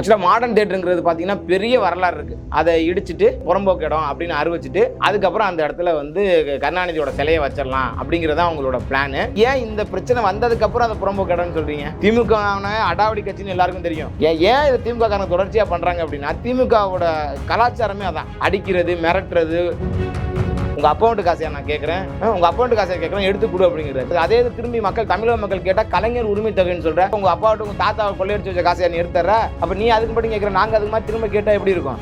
ஆக்சுவலாக மாடர்ன் தேட்டருங்கிறது பார்த்தீங்கன்னா பெரிய வரலாறு இருக்குது அதை இடிச்சிட்டு புறம்போக்கு இடம் அப்படின்னு அறிவிச்சிட்டு அதுக்கப்புறம் அந்த இடத்துல வந்து கருணாநிதியோட சிலையை வச்சிடலாம் அப்படிங்கிறது அவங்களோட பிளான் ஏன் இந்த பிரச்சனை வந்ததுக்கப்புறம் அதை புறம்போக்கு இடம்னு சொல்கிறீங்க திமுக அடாவடி கட்சின்னு எல்லாருக்கும் தெரியும். ஏன் ஏன் இது திமுக காரங்க தொடர்ச்சியாக பண்ணுறாங்க அப்படின்னா திமுகவோட கலாச்சாரமே அதான். அடிக்கிறது மிரட்டுறது. உங்க அக்கௌண்ட் காசையா நான் கேட்குறேன் உங்க அக்கௌண்ட் காசை கேட்குறேன் எடுத்து கொடு அப்படிங்கிறது. அதே இது திரும்பி மக்கள் தமிழக மக்கள் கேட்டா கலைஞர் உரிமை தொகைன்னு சொல்கிறேன் உங்க அப்பாவோட உங்க தாத்தாவை கொள்ளையடிச்சு வச்ச காசையா நீ எடுத்துற அப்ப நீ அதுக்கு மட்டும் கேட்குற நாங்க அதுக்கு மாதிரி திரும்ப கேட்டா எப்படி இருக்கும்?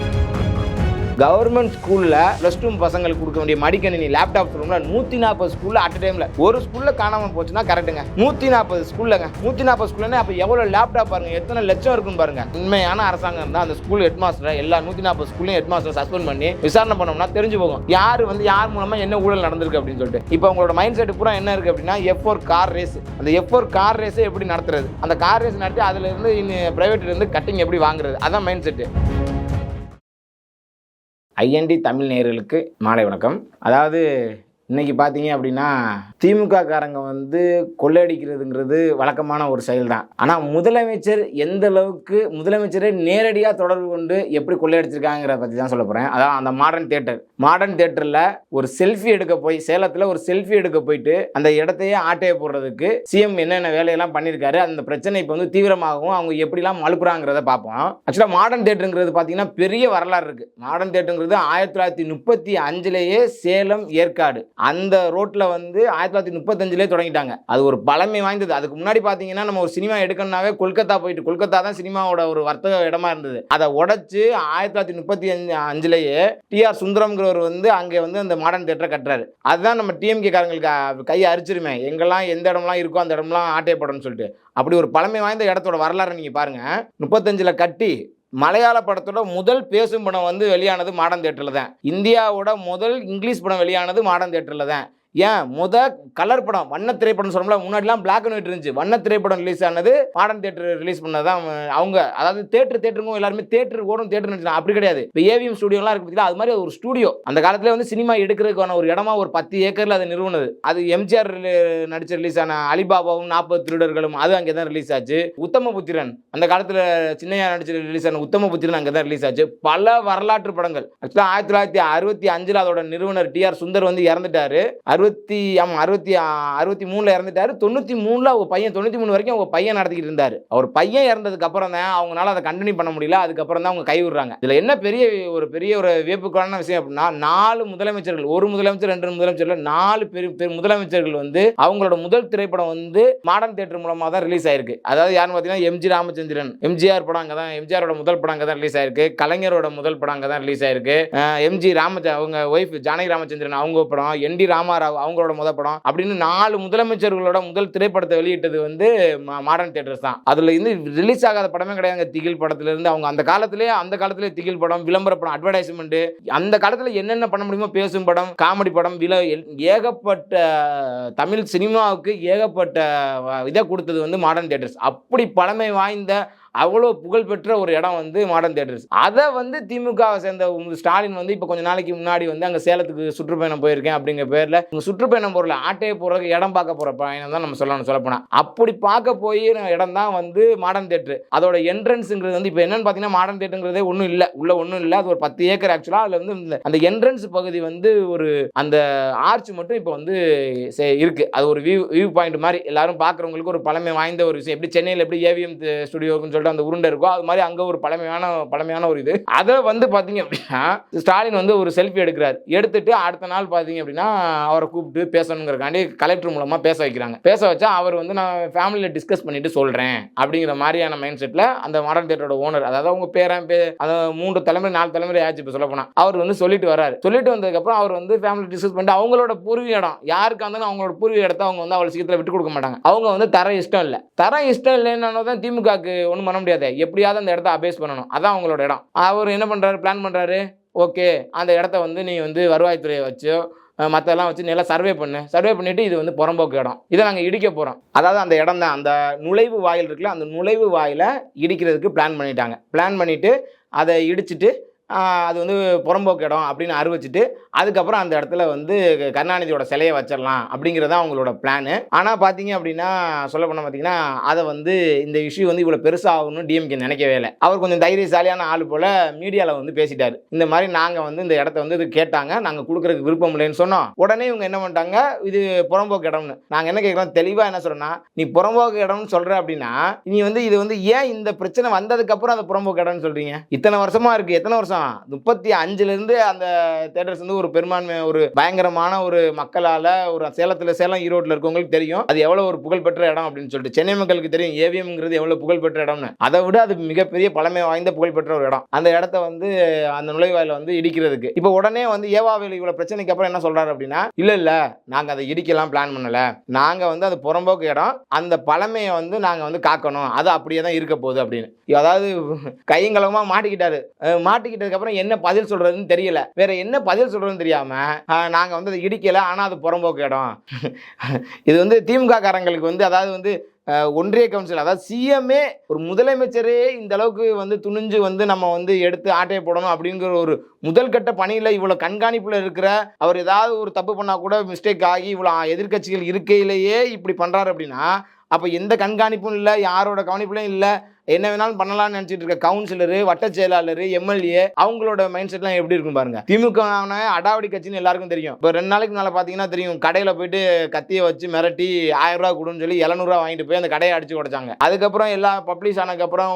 கவர்மெண்ட் ஸ்கூலில் ப்ளஸ் டூ பசங்களுக்கு கொடுக்க வேண்டிய மடிக்கணினி லேப்டாப் ரூமில் நூற்றி நாற்பது ஸ்கூலில் அட் டைமில் ஒரு ஸ்கூலில் காணாமல் போச்சுன்னா கரெக்டுங்க நூற்றி நாற்பது ஸ்கூல்லங்க நூற்றி நாற்பது ஸ்கூல்ல அப்போ எவ்வளோ லேப்டாப் பாருங்க எத்தனை லட்சம் இருக்குன்னு பாருங்க. உண்மையான அரசாங்கம் தான் அந்த ஸ்கூல் ஹெட் மாஸ்டர் எல்லா நூற்றி நாற்பது ஸ்கூல்லையும் ஹெட் மாஸ்டர் சஸ்பெண்ட் பண்ணி விசாரணை பண்ணோம்னா தெரிஞ்சு போகும். யார் வந்து யார் மூலமாக என்ன ஊழல் நடந்திருக்கு அப்படின்னு சொல்லிட்டு. இப்போ உங்களோட மைண்ட் செட் பூரா என்ன இருக்குது அப்படின்னா எஃப் ஃபோர் கார் ரேஸ் அந்த எஃப் ஃபோர் கார் ரேஸை எப்படி நடத்துறது? அந்த கார் ரேஸ் நடத்தி அதுலேருந்து இனி ப்ரைவேட்லேருந்து கட்டிங் எப்படி வாங்குறது? அதான் மைண்ட் செட்டு ஐஎன்டி தமிழ் நேயர்களுக்கு மாலை வணக்கம். அதாவது இன்னைக்கு பார்த்தீங்க அப்படின்னா திமுக காரங்க வந்து கொள்ளையடிக்கிறதுங்கிறது வழக்கமான ஒரு செயல் தான் ஆனால் முதலமைச்சர் எந்த அளவுக்கு முதலமைச்சரை நேரடியாக தொடர்பு கொண்டு எப்படி கொள்ளையடிச்சிருக்காங்கிறத பற்றி தான் சொல்ல போகிறேன் அதான் அந்த மாடர்ன் தேட்டர் மாடர்ன் தேட்டரில் ஒரு செல்ஃபி எடுக்க போய் சேலத்தில் ஒரு செல்ஃபி எடுக்க போயிட்டு அந்த இடத்தையே ஆட்டைய போடுறதுக்கு சிஎம் என்னென்ன வேலையெல்லாம் பண்ணியிருக்காரு அந்த பிரச்சனை இப்போ வந்து தீவிரமாகவும் அவங்க எப்படிலாம் மழுப்புறாங்கிறத பார்ப்போம். ஆக்சுவலாக மாடர்ன் தேட்டருங்கிறது பார்த்தீங்கன்னா பெரிய வரலாறு இருக்குது மாடர்ன் தேட்டருங்கிறது ஆயிரத்தி தொள்ளாயிரத்தி முப்பத்தி அஞ்சுலேயே சேலம் ஏற்காடு. அந்த ரோட்டில் வந்து ஆயிரத்தி தொள்ளாயிரத்தி முப்பத்தஞ்சிலே தொடங்கிட்டாங்க. அது ஒரு பழமை வாய்ந்தது. அதுக்கு முன்னாடி பார்த்தீங்கன்னா நம்ம ஒரு சினிமா எடுக்கணும்னாவே கொல்கத்தா போயிட்டு கொல்கத்தா தான் சினிமாவோட ஒரு வர்த்தக இடமா இருந்தது. அதை உடச்சி ஆயிரத்தி தொள்ளாயிரத்தி முப்பத்தி அஞ்சு அஞ்சுலேயே டிஆர் சுந்தரம்ங்கிறவர் வந்து அங்கே வந்து அந்த மாடர்ன் தேட்டரை கட்டுறாரு. அதுதான் நம்ம டிஎம்கே காரங்களுக்கு கையை அரிச்சிருமே. எங்கெல்லாம் எந்த இடம்லாம் இருக்கோ அந்த இடம்லாம் ஆட்டையப்படணும்னு சொல்லிட்டு. அப்படி ஒரு பழமை வாய்ந்த இடத்தோட வரலாறு நீங்கள் பாருங்கள் முப்பத்தஞ்சில் கட்டி மலையாள படத்தோட முதல் பேசும் படம் வந்து வெளியானது மாடர்ன் தேட்டரில் தான். இந்தியாவோட முதல் இங்கிலீஷ் படம் வெளியானது மாடர்ன் தேட்டரில் தான். ஏன்? முத கலர் படம் வண்ண திரைப்படம் சொல்றோம்ல முன்னாடிலாம் பிளாக் அண்ட் ஒயிட் இருந்துச்சு. வண்ண திரைப்படம் ரிலீஸ் ஆனது மாடர்ன் தேட்டர் ரிலீஸ் பண்ணதான் அவங்க அதாவது தேட்டர் தேட்டருக்கும் எல்லாருமே தேட்டர் ஓடும் தேட்டர் நினைச்சாங்க அப்படி கிடையாது. இப்போ ஏவிஎம் ஸ்டுடியோலாம் இருக்கு பார்த்தீங்களா அது மாதிரி ஒரு ஸ்டுடியோ அந்த காலத்துல வந்து சினிமா எடுக்கிறதுக்கான ஒரு இடமா ஒரு பத்து ஏக்கர்ல அது நிறுவனது. அது எம்ஜிஆர் நடிச்ச ரிலீஸ் ஆன அலிபாபாவும் நாற்பது திருடர்களும் அது அங்கே தான் ரிலீஸ் ஆச்சு. உத்தம புத்திரன் அந்த காலத்துல சின்னையா நடிச்ச ரிலீஸ் ஆன உத்தமபுத்திரன் அங்கே தான் ரிலீஸ் ஆச்சு. பல வரலாற்று படங்கள். ஆக்சுவலாக ஆயிரத்தி தொள்ளாயிரத்தி அறுபத்தி அஞ்சில் அதோட நிறுவனர் டிஆர் சுந்தர் வந்து இறந்துட்டாரு. அறுபத்தி ஆமாம் அறுபத்தி அறுபத்தி மூணில் இறந்துட்டாரு. தொண்ணூற்றி மூணில் அவங்க பையன் தொண்ணூற்றி மூணு வரைக்கும் அவங்க பையன் நடத்திக்கிட்டு இருந்தார். அவர் பையன் இறந்ததுக்கு அப்புறம் தான் அவங்களால அதை கண்டினியூ பண்ண முடியல. அதுக்கப்புறம் தான் அவங்க கை விடுறாங்க. இதில் என்ன பெரிய ஒரு பெரிய ஒரு வியப்புக்கான விஷயம் அப்படின்னா நாலு முதலமைச்சர்கள் ஒரு முதலமைச்சர் ரெண்டு முதலமைச்சர்கள் நாலு பெரிய முதலமைச்சர்கள் வந்து அவங்களோட முதல் திரைப்படம் வந்து மாடர்ன் தேட்டர் மூலமாக தான் ரிலீஸ் ஆயிருக்கு. அதாவது யாருன்னு பார்த்தீங்கன்னா எம்ஜி ராமச்சந்திரன். எம்ஜிஆர் படம் அங்கே தான் எம்ஜிஆரோட முதல் படம் அங்கே தான் ரிலீஸ் ஆயிருக்கு. கலைஞரோட முதல் படம் அங்கே தான் ரிலீஸ் ஆயிருக்கு. எம்ஜி ராமச்ச அவங்க ஒய்ஃப் ஜானகி ராமச்சந்திரன் அவங்க படம் என். டி. ராமாராவ் அவங்களோட முத படம் அப்படின்னு நாலு முதலமைச்சர்களோட முதல் திரைப்படத்தை வெளியிட்டது வந்து மாடர்ன் தியேட்டர்ஸ் தான். அதுல இருந்து ரிலீஸ் ஆகாத படமே கிடையாது திகில் படத்துல இருந்து அவங்க அந்த காலத்திலே அந்த காலத்திலே திகில் படம் விளம்பர படம் அட்வர்டைஸ்மெண்ட் அந்த காலத்துல என்னென்ன பண்ண முடியுமோ பேசும் படம் காமெடி படம் வில எல்- ஏகப்பட்ட தமிழ் சினிமாவுக்கு ஏகப்பட்ட இதை கொடுத்தது வந்து மாடர்ன் தியேட்டர்ஸ் அப்படி பழமை வாய்ந்த அவ்வளோ புகழ்பெற்ற ஒரு இடம் வந்து மாடர்ன் தேட்டர்ஸ் அதை வந்து திமுகவை சேர்ந்த ஸ்டாலின் வந்து இப்போ கொஞ்சம் நாளைக்கு முன்னாடி வந்து அங்கே சேலத்துக்கு சுற்றுப்பயணம் போயிருக்கேன் அப்படிங்கிற பேரில் உங்கள் சுற்றுப்பயணம் போகிறல ஆட்டையை போகிறதுக்கு இடம் பார்க்க போகிற பயணம் தான் நம்ம சொல்லணும் சொல்லப்போனால் அப்படி பார்க்க போய் இடம் தான் வந்து மாடர்ன் தேட்டர் அதோட என்ட்ரன்ஸுங்கிறது வந்து இப்போ என்னென்னு பார்த்தீங்கன்னா மாடர்ன் தேட்டருங்கிறதே ஒன்றும் இல்லை. உள்ளே ஒன்றும் இல்லை. அது ஒரு பத்து ஏக்கர் ஆக்சுவலாக அதில் வந்து அந்த என்ட்ரன்ஸ் பகுதி வந்து ஒரு அந்த ஆர்ச் மட்டும் இப்போ வந்து இருக்குது அது ஒரு வியூ வியூ பாயிண்ட் மாதிரி எல்லாரும் பார்க்குறவங்களுக்கு ஒரு பழமை வாய்ந்த ஒரு விஷயம். எப்படி சென்னையில் எப்படி ஏவிஎம் ஸ்டுடியோக்குன்னு சொல்லிட்டு அந்த உருண்டை இருக்கோ அது மாதிரி அங்கே ஒரு பழமையான பழமையான ஒரு இது. அதை வந்து பார்த்தீங்க அப்படின்னா ஸ்டாலின் வந்து ஒரு செல்ஃபி எடுக்கிறார். எடுத்துட்டு அடுத்த நாள் பார்த்தீங்க அப்படின்னா அவரை கூப்பிட்டு பேசணுங்கிறக்காண்டி கலெக்டர் மூலமாக பேச வைக்கிறாங்க. பேச வச்சா அவர் வந்து நான் ஃபேமிலியில் டிஸ்கஸ் பண்ணிட்டு சொல்கிறேன் அப்படிங்கிற மாதிரியான மைண்ட் செட்டில் அந்த மாடல் தேட்டரோட ஓனர் அதாவது அவங்க பேரன் பே அதை மூன்று தலைமுறை நாலு தலைமுறை ஆச்சு இப்போ சொல்ல போனால் அவர் வந்து சொல்லிட்டு வராரு சொல்லிட்டு வந்ததுக்கப்புறம் அவர் வந்து ஃபேமிலி டிஸ்கஸ் பண்ணிட்டு அவங்களோட பூர்வீக இடம் யாருக்கா இருந்தாலும் அவங்களோட பூர்வீக இடத்த அவங்க வந்து அவ்வளோ சீக்கிரத்தில் விட்டு கொடுக்க மாட்டாங்க. அவங்க வந்து தர இஷ்டம் இல்லை. தர இஷ்டம் இல்லைன்னு தான் திமுகக்கு ஒன்றும் பண்ண முடியாது. எப்படியாவது அந்த இடத்த அபேஸ் பண்ணணும். அதான் அவங்களோட இடம். அவர் என்ன பண்ணுறாரு பிளான் பண்ணுறாரு ஓகே அந்த இடத்த வந்து நீ வந்து வருவாய்த்துறையை வச்சோ மற்றெல்லாம் வச்சு நல்லா சர்வே பண்ணு. சர்வே பண்ணிவிட்டு இது வந்து புறம்போக்கு இடம். இதை நாங்கள் இடிக்க போகிறோம் அதாவது அந்த இடம் தான். அந்த நுழைவு வாயில் இருக்குல்ல அந்த நுழைவு வாயிலை இடிக்கிறதுக்கு பிளான் பண்ணிட்டாங்க. பிளான் பண்ணிவிட்டு அதை இடிச்சிட்டு அது வந்து புறம்போக்கு இடம் அப்படின்னு அறிவிச்சிட்டு அதுக்கப்புறம் அந்த இடத்துல வந்து கருணாநிதியோட சிலையை வச்சிடலாம் அப்படிங்கிறது தான் அவங்களோட பிளானு. ஆனால் பார்த்தீங்க அப்படின்னா சொல்ல போனால் பார்த்தீங்கன்னா அதை வந்து இந்த இஷ்யூ வந்து இவ்வளோ பெருசாகணும்னு டிஎம்கே நினைக்கவே இல்லை. அவர் கொஞ்சம் தைரியசாலியான ஆள் போல் மீடியாவில் வந்து பேசிட்டார். இந்த மாதிரி நாங்கள் வந்து இந்த இடத்த வந்து இது கேட்டாங்க. நாங்கள் கொடுக்குறதுக்கு விருப்பம் இல்லைன்னு சொன்னோம். உடனே இவங்க என்ன பண்ணிட்டாங்க? இது புறம்போக்கு இடம்னு. நாங்கள் என்ன கேட்குறோம் தெளிவாக என்ன சொல்றோம்னா நீ புறம்போக்கு இடம்னு சொல்கிற அப்படின்னா நீ வந்து இது வந்து ஏன் இந்த பிரச்சனை வந்ததுக்கப்புறம் அதை புறம்போக்கு இடம்னு சொல்கிறீங்க இத்தனை வருஷமாக இருக்குது எத்தனை வருஷம் முப்பத்தி அஞ்சுலேருந்து அந்த தேட்டர்ஸ் வந்து ஒரு பெரும்பான்மை ஒரு பயங்கரமான ஒரு மக்களால் ஒரு சேலத்தில் சேலம் ஈரோட்டில் இருக்கவங்களுக்கு தெரியும். அது எவ்வளோ ஒரு புகழ்பெற்ற இடம் அப்படின்னு சொல்லிட்டு. சென்னை மக்களுக்கு தெரியும் ஏவிஎம்ங்கிறது எவ்வளோ புகழ்பெற்ற இடம்னு. அதை விட அது மிகப்பெரிய பழமை வாய்ந்த புகழ்பெற்ற ஒரு இடம். அந்த இடத்த வந்து அந்த நுழைவாயில வந்து இடிக்கிறதுக்கு. இப்போ உடனே வந்து ஏவாவில் இவ்வளோ பிரச்சனைக்கு அப்புறம் என்ன சொல்றாரு அப்படின்னா இல்லை இல்லை நாங்கள் அதை இடிக்கலாம் பிளான் பண்ணல. நாங்கள் வந்து அது புறம்போக்கு இடம். அந்த பழமையை வந்து நாங்கள் வந்து காக்கணும். அது அப்படியே தான் இருக்க போகுது அப்படின்னு. அதாவது கையங்கலமா மாட்டிக்கிட்டாரு. மாட்டிக்கிட்ட மாட்டிக்கிட்டதுக்கு அப்புறம் என்ன பதில் சொல்றதுன்னு தெரியல. வேற என்ன பதில் சொல்றதுன்னு தெரியாம நாங்க வந்து அதை இடிக்கல. ஆனா அது புறம்போக்கு இடம். இது வந்து திமுக காரங்களுக்கு வந்து அதாவது வந்து ஒன்றிய கவுன்சில் அதாவது சிஎம்ஏ ஒரு முதலமைச்சரே இந்த அளவுக்கு வந்து துணிஞ்சு வந்து நம்ம வந்து எடுத்து ஆட்டையை போடணும் அப்படிங்கிற ஒரு முதல் கட்ட பணியில் இவ்வளோ கண்காணிப்பில் இருக்கிற அவர் ஏதாவது ஒரு தப்பு பண்ணால் கூட மிஸ்டேக் ஆகி இவ்வளோ எதிர்க்கட்சிகள் இருக்கையிலேயே இப்படி பண்ணுறாரு அப்படின்னா அப்போ எந்த கண்காணிப்பும் இல்லை யாரோட கவனிப்புலையும் இல்லை என்ன வேணாலும் பண்ணலாம்னு நினைச்சிட்டு இருக்க கவுன்சிலர் வட்ட செயலாளர் எம்எல்ஏ அவங்களோட மைண்ட் செட்லாம் எப்படி இருக்கும் பாருங்க. திமுக அடாவடி கட்சின்னு எல்லாருக்கும் தெரியும். இப்போ ரெண்டு நாளைக்கு மேலே பார்த்தீங்கன்னா தெரியும் கடையில் போயிட்டு கத்தியை வச்சு மிரட்டி ஆயிரம் ரூபா கொடுன்னு சொல்லி எழுநூறுவா வாங்கிட்டு போய் அந்த கடையை அடிச்சு உடைச்சாங்க. அதுக்கப்புறம் எல்லா பப்ளிஷ் ஆனதுக்கப்புறம்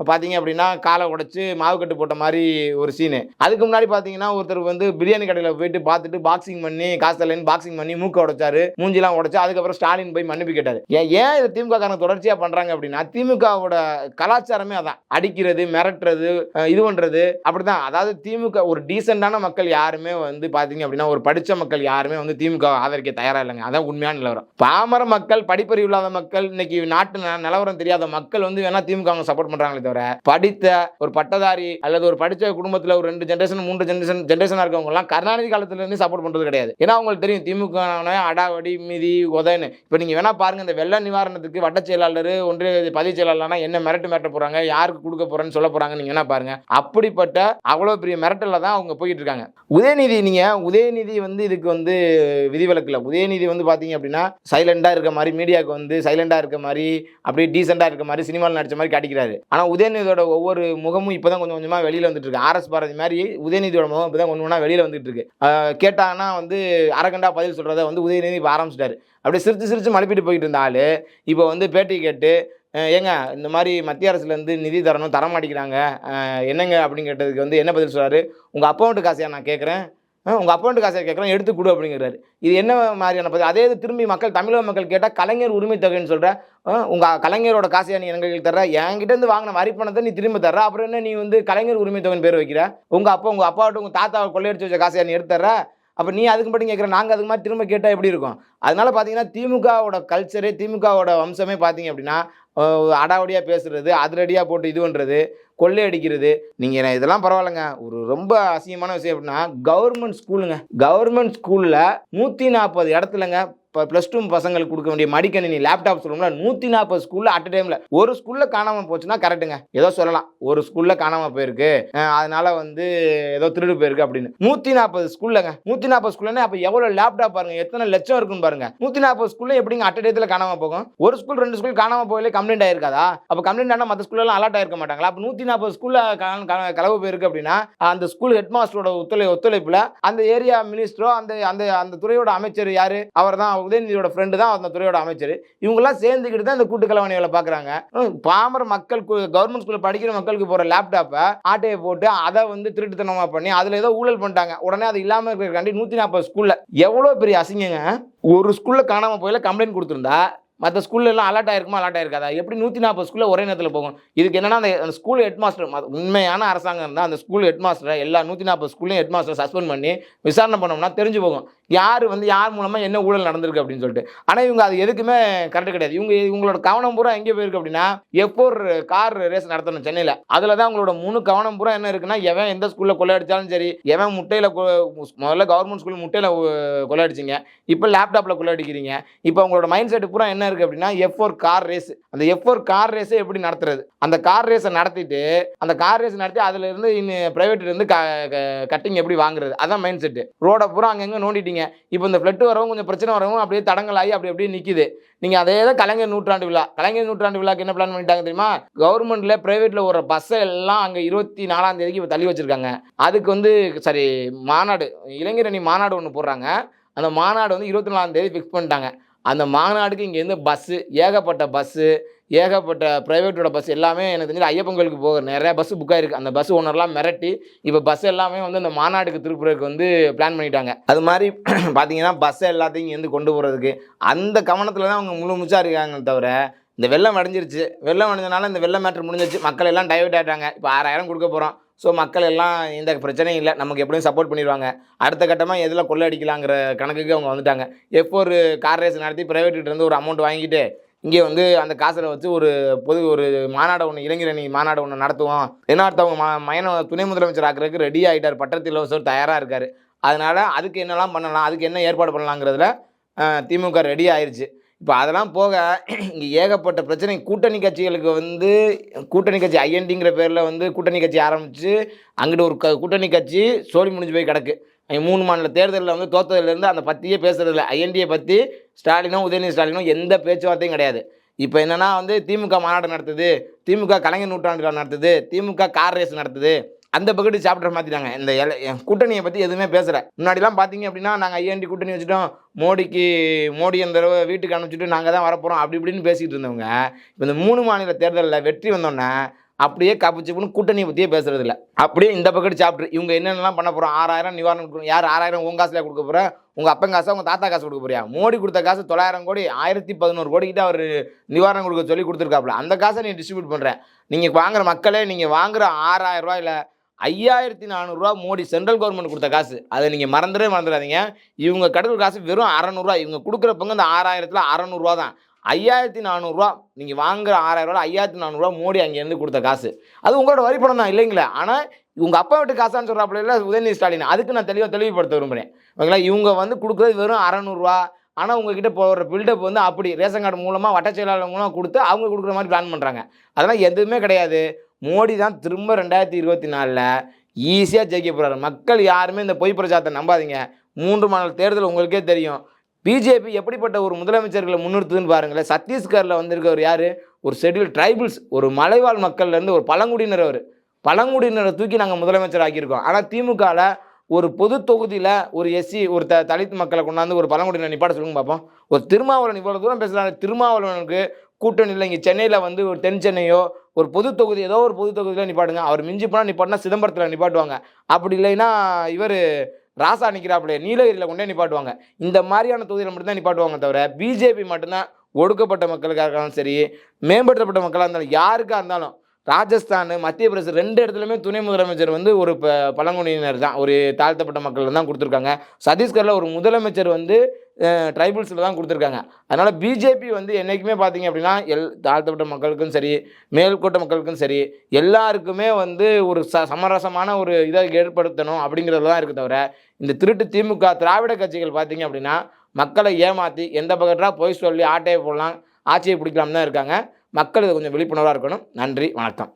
பார்த்தீங்க அப்படின்னா காலை உடச்சி மாவு கட்டு போட்ட மாதிரி ஒரு சீனு அதுக்கு முன்னாடி பார்த்தீங்கன்னா ஒருத்தர் வந்து பிரியாணி கடையில் போயிட்டு பார்த்துட்டு பாக்ஸிங் பண்ணி காசு பாக்ஸிங் பண்ணி மூக்க உடைச்சாரு. மூஞ்சிலாம் உடைச்சு அதுக்கப்புறம் ஸ்டாலின் போய் மன்னிப்பு கேட்டார். ஏன் ஏன் இது திமுக காரங்க தொடர்ச்சியாக பண்ணுறாங்க அப்படின்னா திமுகவோட கலாச்சாரமே அதான். அடிக்கிறது மிரட்டுறது இது பண்ணுறது அப்படி தான் அதாவது திமுக ஒரு டீசெண்டான மக்கள் யாருமே வந்து பார்த்தீங்க அப்படின்னா ஒரு படித்த மக்கள் யாருமே வந்து திமுக ஆதரிக்க தயாராக இல்லைங்க. அதான் உண்மையான நிலவரம். பாமர மக்கள் படிப்பறிவு இல்லாத மக்கள் இன்னைக்கு நாட்டு ந- நிலவரம் தெரியாத மக்கள் வந்து வேணால் திமுக சப்போர்ட் பண்ணுறாங்களே தவிர படித்த ஒரு பட்டதாரி அல்லது ஒரு படித்த குடும்பத்தில் ஒரு ரெண்டு ஜென்ரேஷன் மூன்று ஜென்ரேஷன் ஜென்ரேஷனாக இருக்கவங்க எல்லாம் கருணாநிதி காலத்துல இருந்து சப்போர்ட் பண்றது கிடையாது. ஏன்னா அவங்களுக்கு தெரியும் திமுக அடாவடி மிதி உதன்னு இப்போ நீங்கள் வேணா பாருங்க இந்த வெள்ள நிவாரணத்துக்கு வட்ட செயலாளர் ஒன்றிய பதிவு செயலாளர்னா என்ன மிரட்டு மிரட்ட போறாங்க யாருக்கு கொடுக்க போறேன்னு சொல்ல போறாங்க நீங்க வேணா பாருங்க. அப்படிப்பட்ட அவ்வளோ பெரிய மிரட்டல்ல தான் அவங்க போயிட்டு இருக்காங்க. உதயநிதி நீங்க உதயநிதி வந்து இதுக்கு வந்து விதிவிலக்கில். உதயநிதி வந்து பார்த்தீங்க அப்படின்னா சைலண்டாக இருக்க மாதிரி மீடியாவுக்கு வந்து சைலண்டாக இருக்க மாதிரி அப்படியே டீசெண்டாக இருக்க மாதிரி சினிமாவில் நடிச்ச மாதிரி காட்டிக்கிறாரு. ஆனால் உதயநிதியோட ஒவ்வொரு முகமும் இப்போ தான் கொஞ்சம் கொஞ்சமாக வெளியில் வந்துட்டு இருக்கு ஆர்எஸ் பாரதி மாதிரி உதயநிதியோட முகம் இப்போ தான் கொஞ்சம் ஒன்றா வெளியில் வந்துட்டு இருக்கு கேட்டாங்கன்னா வந்து அரகண்டா பதில் சொல்கிறத வந்து உதயநிதி இப்போ ஆரம்பிச்சிட்டாரு. அப்படியே சிரித்து சிரித்து மழுப்பிட்டு போயிட்டு இருந்த இப்போ வந்து பேட்டி கேட்டு ஏங்க இந்த மாதிரி மத்திய அரசுலேருந்து நிதி தரணும் தரமாட்டேங்கிறாங்க என்னங்க? அப்படின்னு கேட்டதுக்கு வந்து என்ன பதில் சொல்கிறாரு உங்கள் அக்கௌண்ட்டு காசையா நான் கேட்குறேன் உங்கள் அக்கௌண்ட்டு காசை கேட்குறேன் எடுத்து கொடு அப்படிங்கிறாரு. இது என்ன மாதிரியான பதில்? அதே இது திரும்பி மக்கள் தமிழக மக்கள் கேட்டால் கலைஞர் உரிமை தொகைன்னு சொல்கிற உங்கள் கலைஞரோட காசையை நீ எங்களுக்கு தர்ற? என்கிட்டருந்து வாங்கின வரி பணத்தை நீ திரும்ப தர்ற? அப்புறம் என்ன நீ வந்து கலைஞர் உரிமை தொகைன்னு பேர் வைக்கிற? உங்கள் அப்பா உங்கள் அப்பாவோட உங்கள் தாத்தாவை கொள்ளையடிச்சு வச்ச காசையை நீ எடுத்து அப்போ நீ அதுக்கு மட்டும் கேட்குற நாங்கள் அதுக்கு மாதிரி திரும்ப கேட்டால் எப்படி இருக்கும்? அதனால பார்த்தீங்கன்னா திமுகவோட கல்ச்சரே திமுகவோட வம்சமே பார்த்தீங்க அப்படின்னா அடாவடியாக பேசுறது அதிரடியாக போட்டு இது பண்ணுறது கொள்ளை அடிக்கிறது. நீங்கள் இதெல்லாம் பரவாயில்லைங்க. ஒரு ரொம்ப அசிங்கமான விஷயம் அப்படின்னா கவர்மெண்ட் ஸ்கூலுங்க கவர்மெண்ட் ஸ்கூலில் நூற்றி நாற்பது இடத்துலங்க இப்போ ப்ளஸ் டூ பசங்களுக்கு கொடுக்க வேண்டிய மடிக்கணினி லேப்டாப் சொல்லுவோம்ல நூற்றி நாற்பது ஸ்கூலில் அட் டைமில் ஒரு ஸ்கூலில் காணாமல் போச்சுன்னா கரெக்டுங்க ஏதோ சொல்லலாம். ஒரு ஸ்கூலில் காணாமல் போயிருக்கு. அதனால் அதனால வந்து ஏதோ திருடு போயிருக்கு அப்படின்னு. நூற்றி நாற்பது ஸ்கூல்லங்க நூற்றி நாற்பது ஸ்கூல்னா அப்போ எவ்வளோ லேப்டாப் பாருங்க? எத்தனை லட்சம் இருக்குன்னு பாருங்க. நூற்றி நாற்பது ஸ்கூல்ல எப்படிங்க அட் டயத்தில் காணாமல் போகும்? ஒரு ஸ்கூல் ரெண்டு ஸ்கூல் காணாமல் போகல கம்ப்ளைண்ட் ஆயிருக்காதா? அப்போ கம்ப்ளைண்ட் ஆனால் மற்ற ஸ்கூல்லாம் அலர்ட் ஆயிருக்க மாட்டாங்களா? அப்போ நூற்றி நாற்பது ஸ்கூலில் கலவு போயிருக்கு அப்படின்னா அந்த ஸ்கூல் ஹெட் மாஸ்டரோட ஒத்துழை ஒத்துழைப்பில் அந்த ஏரியா மினிஸ்டரோ அந்த அந்த அந்த துறையோட அமைச்சர் யார்? அவர் தான் உதயநிதியோட ஃப்ரெண்டு தான் அந்த துறையோட அமைச்சர். இவங்கெல்லாம் சேர்ந்துக்கிட்டு தான் இந்த கூட்டு கலவணி வேலை பார்க்குறாங்க. பாமர மக்கள் கவர்மெண்ட் ஸ்கூலில் படிக்கிற மக்களுக்கு போகிற லேப்டாப்பை ஆட்டையை போட்டு அதை வந்து திருட்டுத்தனமாக பண்ணி அதில் ஏதோ ஊழல் பண்ணிட்டாங்க. உடனே அது இல்லாமல் இருக்கிறக்காண்டி நூற்றி நாற்பது ஸ்கூலில் எவ்வளோ பெரிய அசிங்கங்க ஒரு ஸ்கூலில் காணாமல் போயில கம்ப்ளைண்ட் கொடுத்துருந்தா மற்ற ஸ்கூல்ல எல்லாம் அலர்ட் ஆயிருக்குமா? அலர்ட் ஆயிருக்காதா? எப்படி நூற்றி நாற்பது ஸ்கூலில் ஒரே நேரத்தில் போகும்? இதுக்கு என்னன்னா அந்த அந்த ஸ்கூல் ஹெட் மாஸ்டர் உண்மையான அரசாங்கம் இருந்தால் அந்த ஸ்கூல் ஹெட் மாஸ்டரை எல்லா நூற்றி நாற்பது ஸ்கூல்லையும் ஹெட் மாஸ்டர் சஸ்பெண்ட் பண்ணி விசாரணை பண்ணோம்னா தெரிஞ்சு போகும். யார் வந்து யார் மூலமாக என்ன ஊழல் நடந்திருக்கு அப்படின்னு சொல்லிட்டு. ஆனால் இவங்க அது எதுக்குமே கரெக்ட் கிடையாது. இவங்க இவங்களோட கவனம் பூரா எங்கே போயிருக்கு அப்படின்னா எப்போ ஒரு கார் ரேஸ் நடத்தணும் சென்னையில். அதில் தான் அவங்களோட முழு கவனம் பூரா என்ன இருக்குன்னா எவன் எந்த ஸ்கூலில் கொள்ளையடிச்சாலும் சரி எவன் முட்டையில் முதல்ல கவர்மெண்ட் ஸ்கூல் முட்டையில் கொள்ளையடிச்சிங்க. இப்போ லேப்டாப்பில் கொள்ளையடிக்கிறீங்க. இப்போ அவங்களோட மைண்ட் செட் பூரா என்ன இருக்குது அப்படின்னா எஃப் ஃபோர் கார் ரேஸ் அந்த எஃப் ஃபோர் கார் ரேஸை எப்படி நடத்துறது? அந்த கார் ரேஸை நடத்திட்டு அந்த கார் ரேஸ் நடத்தி அதுல இருந்து இன்னும் ப்ரைவேட்லேருந்து இருந்து கட்டிங் எப்படி வாங்குறது? அதான் மைண்ட் செட்டு ரோட பூரா அங்கங்கே நோண்டிட்டீங்க. இப்போ இந்த ஃப்ளட்டு வரவும் கொஞ்சம் பிரச்சனை வரவும் அப்படியே தடங்கலாகி அப்படி அப்படியே நிற்கிது நீங்கள் அதே தான் கலைஞர் நூற்றாண்டு விழா. கலைஞர் நூற்றாண்டு விழாக்கு என்ன பிளான் பண்ணிட்டாங்க தெரியுமா? கவர்மெண்ட்ல ப்ரைவேட்டில் ஒரு பஸ்ஸை எல்லாம் அங்கே இருபத்தி நாலாம் தேதிக்கு இப்போ தள்ளி வச்சுருக்காங்க. அதுக்கு வந்து சரி மாநாடு இளைஞரணி மாநாடு ஒன்று போடுறாங்க. அந்த மாநாடு வந்து இருபத்தி நாலாம் தேதி ஃபிக்ஸ் பண்ணிட்டாங்க. அந்த மாநாடுக்கு இங்கேருந்து பஸ்ஸு ஏகப்பட்ட பஸ்ஸு ஏகப்பட்ட ப்ரைவேட்டோட பஸ் எல்லாமே எனக்கு தெரிஞ்சு ஐயப்பன் கோயிலுக்கு போகிற நிறையா பஸ் புக் ஆகிருக்கு அந்த பஸ் ஓனர்லாம் மிரட்டி இப்போ பஸ் எல்லாமே வந்து அந்த மாநாடுக்கு திருப்புறதுக்கு வந்து பிளான் பண்ணிட்டாங்க. அது மாதிரி பார்த்தீங்கன்னா பஸ்ஸை எல்லாத்தையும் இங்கேருந்து கொண்டு போகிறதுக்கு அந்த கவனத்தில் தான் அவங்க முழு முச்சா இருக்காங்க தவிர இந்த வெள்ளம் அடைஞ்சிருச்சு. வெள்ளம் அடைஞ்சனால இந்த வெள்ளம் மேட்ரு முடிஞ்சிருச்சு. மக்கள் எல்லாம் டைவர்ட் ஆகிட்டாங்க இப்போ ஆறாயிரம் கொடுக்க போகிறோம் ஸோ மக்கள் எல்லாம் எந்த பிரச்சனையும் இல்லை. நமக்கு எப்படியும் சப்போர்ட் பண்ணிடுவாங்க. அடுத்த கட்டமாக எதில் கொள்ளை அடிக்கலாங்கிற கணக்குக்கு அவங்க வந்துட்டாங்க. எப்போ ஒரு கார் ரேஸ் நடத்தி private இருந்து ஒரு அமௌண்ட் வாங்கிட்டு இங்கே வந்து அந்த காசில் வச்சு ஒரு பொது ஒரு மாநாடு ஒன்று இளைஞரணி மாநாடு ஒன்று நடத்துவோம். ஏன்னா அடுத்தவங்க ம மயனை துணை முதலமைச்சர் ஆக்குறதுக்கு ரெடி ஆகிட்டார் பட்டத்து இலவசர் தயாராக இருக்கார். அதனால் அதுக்கு என்னெல்லாம் பண்ணலாம்? அதுக்கு என்ன ஏற்பாடு பண்ணலாங்கிறதுல திமுக ரெடி ஆயிடுச்சு இப்போ அதெல்லாம் போக இங்கே ஏகப்பட்ட பிரச்சனை. கூட்டணி கட்சிகளுக்கு வந்து கூட்டணி கட்சி ஐஎன்டிங்கிற பேரில் வந்து கூட்டணி கட்சி ஆரம்பித்து அங்கிட்ட ஒரு க கூட்டணி கட்சி சோழி முடிஞ்சு போய் கிடக்கு. மூணு மாநில தேர்தலில் வந்து தோத்ததுலேருந்து அந்த பற்றியே பேசுறதில்ல ஐஎன்டியை பற்றி ஸ்டாலினும் உதயநிதி ஸ்டாலினோ எந்த பேச்சுவார்த்தையும் கிடையாது. இப்போ என்னென்னா வந்து திமுக மாநாடு நடத்துது திமுக கலைஞர் நூற்றாண்டு நடத்துது திமுக கார் ரேஸ் நடத்துது. அந்த பக்கெட்டு சாப்டர் மாற்றிட்டாங்க இந்த கூட்டணியை பற்றி எதுவுமே பேசலை. முன்னாடிலாம் பார்த்தீங்க அப்படின்னா நாங்கள் ஐஎன்டி கூட்டணி வச்சுட்டோம். மோடிக்கு மோடி அந்த தடவை வீட்டுக்கு அனுப்பிச்சிட்டு நாங்கள் தான் வரப்போகிறோம் அப்படி இப்படின்னு பேசிகிட்டு இருந்தவங்க இப்போ இந்த மூணு மாநில தேர்தலில் வெற்றி வந்தோன்னே அப்படியே கப்பிச்சுப்புன்னு கூட்டணியை பற்றியே பேசுறது இல்லை. அப்படியே இந்த பக்கெட் சாப்பிட்டு இவங்க என்னென்னலாம் பண்ண போகிறோம் ஆறாயிரம் நிவாரணம் கொடுக்கணும். யார் ஆறாயிரம் உங்க காசுல கொடுக்க போகிறேன் உங்கள் அப்பன் காசா உங்கள் தாத்தா காசு கொடுக்க போறியா? மோடி கொடுத்த காசு தொள்ளாயிரம் கோடி ஆயிரத்தி பதினோரு கோடி கிட்ட அவர் நிவாரணம் கொடுக்க சொல்லி கொடுத்துருக்காப்புல. அந்த காசை நீ டிஸ்ட்ரிபியூட் பண்ணுறேன் நீங்கள் வாங்குற மக்களே நீங்கள் வாங்குற ஆறாயிரம் ரூபாயில் ஐயாயிரத்தி நானூறுரூவா மோடி சென்ட்ரல் கவர்மெண்ட் கொடுத்த காசு. அதை நீங்கள் மறந்துடவே மறந்துடாதீங்க. இவங்க கிடைக்கிற காசு வெறும் அறநூறுவா. இவங்க கொடுக்குற பங்கு இந்த ஆறாயிரத்தில் அறநூறுவா தான். ஐயாயிரத்தி நானூறுரூவா நீங்கள் வாங்குற ஆறாயிரரூவா ஐயாயிரத்தி நானூறுரூவா மோடி அங்கேருந்து கொடுத்த காசு. அது உங்களோட வரி பணம் தான் இல்லைங்களா? ஆனால் உங்கள் அப்பா வீட்டு காசான்னு சொல்கிறாப்புல இல்லை உதயநிதி ஸ்டாலின். அதுக்கு நான் தெளிவாக தெளிவுபடுத்த விரும்புகிறேன் ஓகேங்களா? இவங்க வந்து கொடுக்குறது வெறும் அறநூறுவா. ஆனால் உங்ககிட்ட போகிற பில்டப் வந்து அப்படி ரேஷன் கார்டு மூலமாக வட்ட செயலாளர் மூலமாக கொடுத்து அவங்க கொடுக்குற மாதிரி பிளான் பண்ணுறாங்க அதெல்லாம் எதுவுமே கிடையாது. மோடி தான் திரும்ப ரெண்டாயிரத்தி இருபத்தி நாலில் ஈஸியாக ஜெயிக்க போகிறாரு மக்கள் யாருமே இந்த பொய் பிரச்சாரத்தை நம்பாதீங்க. மூன்று மாநில தேர்தல் உங்களுக்கே தெரியும். பிஜேபி எப்படிப்பட்ட ஒரு முதலமைச்சர்களை முன்னிறுத்துதுன்னு பாருங்களேன். சத்தீஸ்கரில் வந்திருக்கவர் யார்? ஒரு ஷெட்யூல் ட்ரைபிள்ஸ் ஒரு மலைவாழ் மக்கள்லேருந்து ஒரு பழங்குடியினர் அவர். பழங்குடியினரை தூக்கி நாங்கள் முதலமைச்சர் ஆக்கியிருக்கோம். ஆனால் திமுகவில் ஒரு பொது தொகுதியில் ஒரு எஸ்சி ஒரு த தலித் மக்களை கொண்டாந்து ஒரு பழங்குடியினர் நிப்பாட சொல்லுங்க பார்ப்போம் ஒரு திருமாவளவன் இவ்வளோ தூரம் பேசுகிறாங்க திருமாவளவனுக்கு கூட்டணியில் இங்கே சென்னையில் வந்து ஒரு தென் சென்னையோ ஒரு பொது தொகுதி ஏதோ ஒரு பொது தொகுதியில் நிப்பாட்டுங்க. அவர் மிஞ்சி போனால் நிப்பாட்டினா சிதம்பரத்தில் நிப்பாட்டுவாங்க. அப்படி இல்லைன்னா இவர் ராசா நிற்கிறாப்புல நீலகிரியில் கொண்டே நிப்பாட்டுவாங்க. இந்த மாதிரியான தொகுதியில் மட்டும்தான் நிப்பாட்டுவாங்க தவிர பிஜேபி மட்டும்தான் ஒடுக்கப்பட்ட மக்களுக்காக இருந்தாலும் சரி மேம்படுத்தப்பட்ட மக்களாக இருந்தாலும் யாருக்காக இருந்தாலும் ராஜஸ்தான் மத்திய பிரதேசம் ரெண்டு இடத்துலையுமே துணை முதலமைச்சர் வந்து ஒரு பழங்குடியினர் தான். ஒரு தாழ்த்தப்பட்ட மக்கள் தான் கொடுத்துருக்காங்க. சத்தீஸ்கரில் ஒரு முதலமைச்சர் வந்து ட்ரைபிள்ஸில் தான் கொடுத்துருக்காங்க. அதனால் பிஜேபி வந்து என்றைக்குமே பார்த்தீங்க அப்படின்னா எல் தாழ்த்தப்பட்ட மக்களுக்கும் சரி மேல்கோட்ட மக்களுக்கும் சரி எல்லாருக்குமே வந்து ஒரு ச சமரசமான ஒரு இதை ஏற்படுத்தணும் அப்படிங்கிறது தான் இருக்குது தவிர இந்த திருட்டு திமுக திராவிட கட்சிகள் பார்த்தீங்க அப்படின்னா மக்களை ஏமாற்றி எந்த பக்கத்தில் போய் சொல்லி ஆட்டையை போடலாம் ஆட்சியை பிடிக்கலாம் தான் இருக்காங்க. மக்கள் இதை கொஞ்சம் விழிப்புணர்வாக இருக்கணும். நன்றி வணக்கம்.